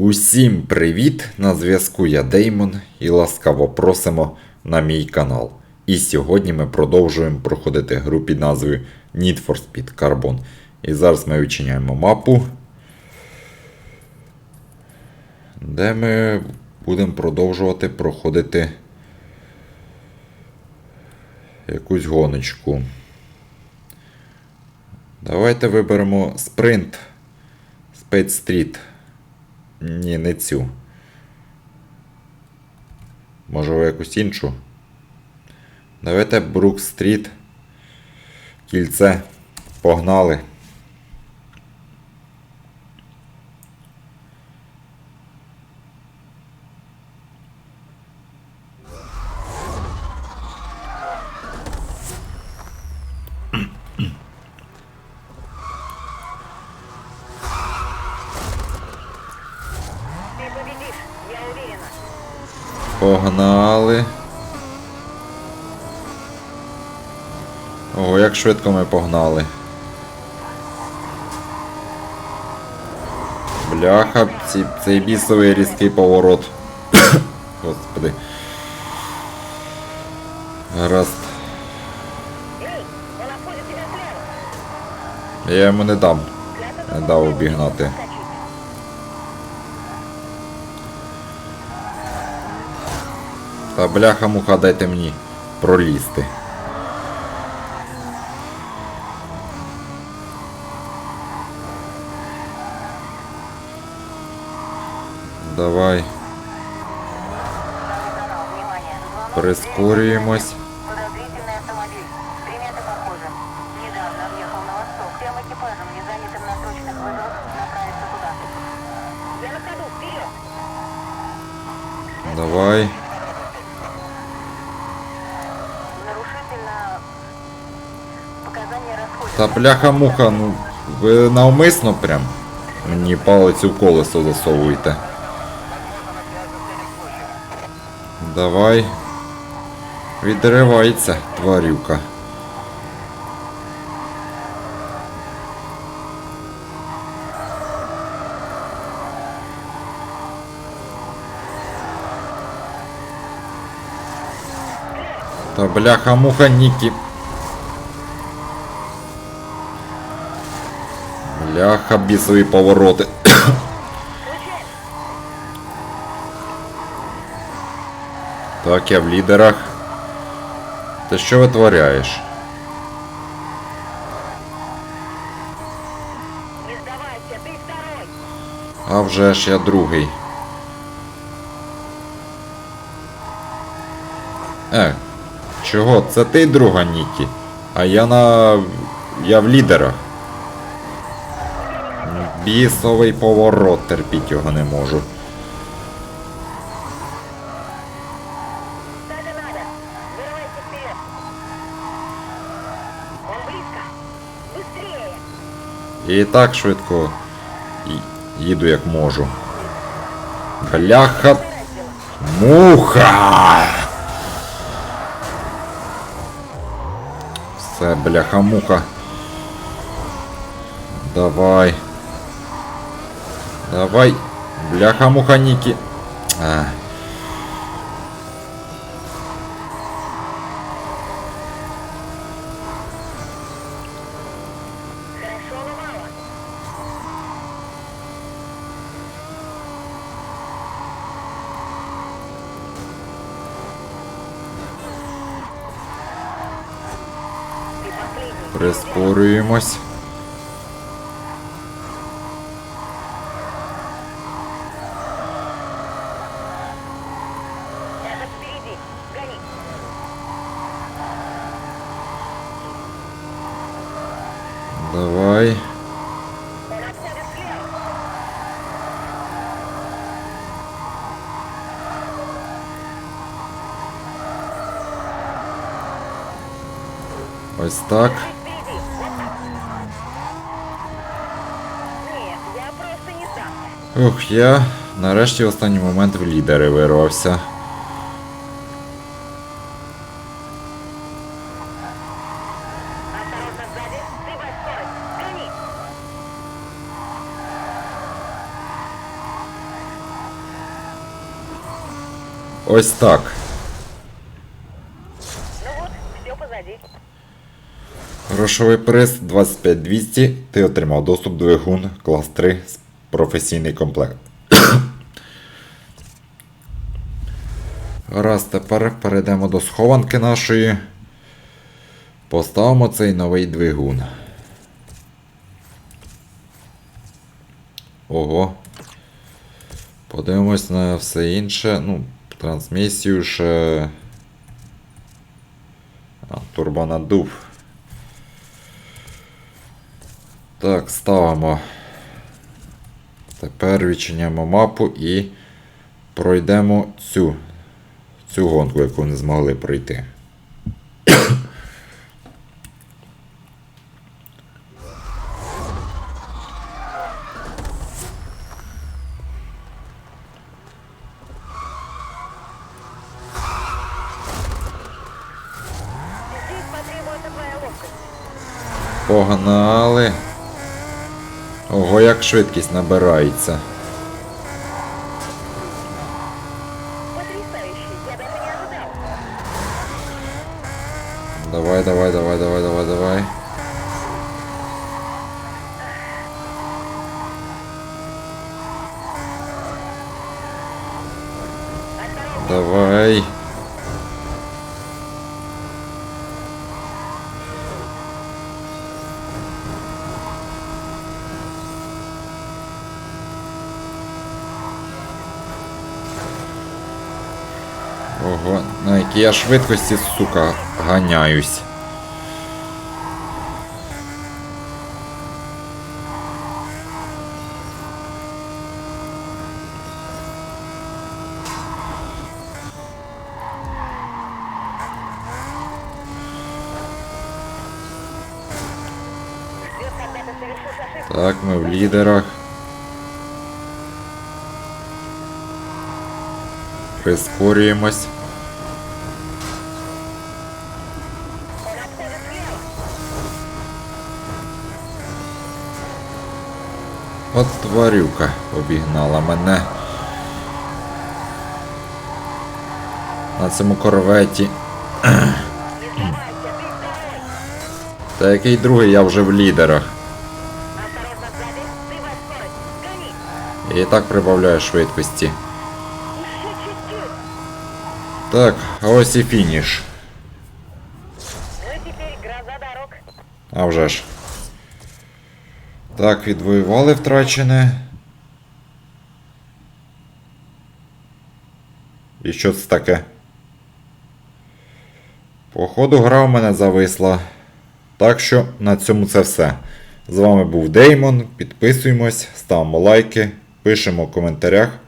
Усім привіт! На зв'язку я Деймон і ласкаво просимо на мій канал. І сьогодні ми продовжуємо проходити гру під назвою Need for Speed Carbon. І зараз ми відчиняємо мапу, де ми будемо продовжувати проходити якусь гоночку. Давайте виберемо спринт Spade Street. Ні, не цю. Може ви якусь іншу? Давайте Брук Стріт. Кільце. Погнали. Погнали. Ого, як швидко ми погнали. Бляха, ці, цей бісовий різкий поворот. Господи. Гаразд. Я йому не дам. Не дав обігнати. Та бляха муха дайте мені пролізти. Давай, прискорюємось. Та бляха муха, ну ви навмисно прям мені палець у колесо засовуєте. Давай. Відривається, тварюка. Та бляха муха Нікі. Бляха бісові повороти. Так, я в лідерах. Ти що витворяєш? Не сдавайся, ты второй! А вже ж я другий. Е, чого? Це ти друга Нікі? А я на. я в лідерах. Бісовий поворот, терпіть його не можу. Так и надо. Вырывайся вперед. Он близко. Быстрее. І так швидко й- їду як можу. Бляха муха! Все, бляха муха. Давай. Давай. Бляха муха Нікі. А. Хорошо, но мало. Ты последний. Прискорюємось. Просто не сам. Ух, я нарешті в останній момент в лідери вирвався. Ось так. Ну вот, все позади. Грошовий приз 25200. Ти отримав доступ до двигун клас 3 з професійний комплект. Раз, тепер перейдемо до схованки нашої. Поставимо цей новий двигун. Ого. Подивимось на все інше. Ну, трансмісію ще. А, турбонадув. Так, ставимо. Тепер відчиняємо мапу і пройдемо цю, цю гонку, яку не змогли пройти. Погнали. Ого, як швидкість набирається. Давай, давай, давай, давай, давай, давай. Давай. Ого, на якій я швидкості, сука, ганяюсь. Так, ми в лідерах. Прискорюємось. От тварюка обігнала мене. На цьому корветі. Та який другий я вже в лідерах. І так прибавляю швидкості. Так, а ось і фініш. А вже ж. Так, відвоювали втрачене. І що це таке? Походу, гра у мене зависла. Так що на цьому це все. З вами був Деймон. Підписуємось, ставимо лайки, пишемо в коментарях.